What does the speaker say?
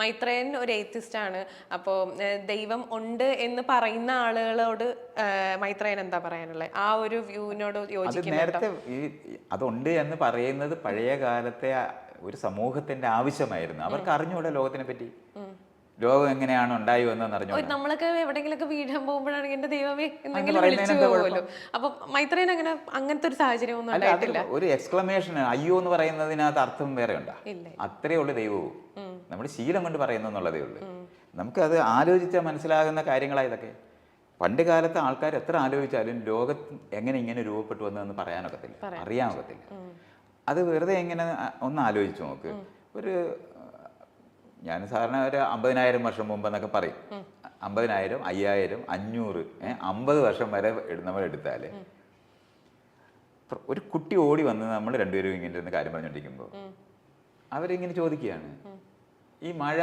മൈത്രേയൻ ഒരു ഏത്തിസ്റ്റ് ആണ്. അപ്പോൾ ദൈവം ഉണ്ട് എന്ന് പറയുന്ന ആളുകളോട് മൈത്രേയൻ എന്താ പറയാനുള്ളത് ആ ഒരു വ്യൂവിനോട് ഈ അതുണ്ട് എന്ന് പറയുന്നത് പഴയ കാലത്തെ ഒരു സമൂഹത്തിന്റെ ആവശ്യമായിരുന്നു. അവർക്ക് അറിഞ്ഞൂടെ ലോകത്തിനെ പറ്റി? ലോകം എങ്ങനെയാണ് ഉണ്ടായി വന്നതെന്ന് ഒരു അറിഞ്ഞൂടെ നമ്മളൊക്കെ എവിടെയെങ്കിലൊക്കെ വീഴാൻ പോകുമ്പോഴാണ് എന്റെ ദൈവമേ എന്തെങ്കിലും വിളിച്ചു പോകുമല്ലോ അപ്പൊ മൈത്രേൻ അങ്ങനെ അങ്ങനത്തെ ഒരു സാഹചര്യം ഒന്നും ഉണ്ടായിട്ടില്ല. ഒരു എക്സ്ക്ലമേഷൻ അയ്യോ എന്ന് പറയുന്നതിനകത്ത് അർത്ഥം വേറെ ഉണ്ടാ. അത്രേ ഉള്ളു ദൈവവും. നമ്മുടെ ശീലം കൊണ്ട് പറയുന്നെന്നുള്ളതേ ഉള്ളൂ. നമുക്കത് ആലോചിച്ചാൽ മനസ്സിലാകുന്ന കാര്യങ്ങളാണ് ഇതൊക്കെ. പണ്ട് കാലത്ത് ആൾക്കാർ എത്ര ആലോചിച്ചാലും ലോകത്ത് എങ്ങനെ ഇങ്ങനെ രൂപപ്പെട്ടു വന്നതെന്ന് പറയാനൊക്കത്തില്ല. അറിയാനൊക്കത്തില്ല. അത് വെറുതെ എങ്ങനെ ഒന്ന് ആലോചിച്ച് നോക്ക്. ഒരു ഞാൻ സാധാരണ ഒരു അമ്പതിനായിരം വർഷം മുമ്പ് എന്നൊക്കെ പറയും. അമ്പതിനായിരം അയ്യായിരം അഞ്ഞൂറ് അമ്പത് വർഷം വരെ നമ്മൾ എടുത്താൽ ഒരു കുട്ടി ഓടി വന്ന് നമ്മൾ രണ്ടുപേരും ഇങ്ങനെ കാര്യം പറഞ്ഞുകൊണ്ടിരിക്കുമ്പോൾ അവരിങ്ങനെ ചോദിക്കുകയാണ്. ഈ മഴ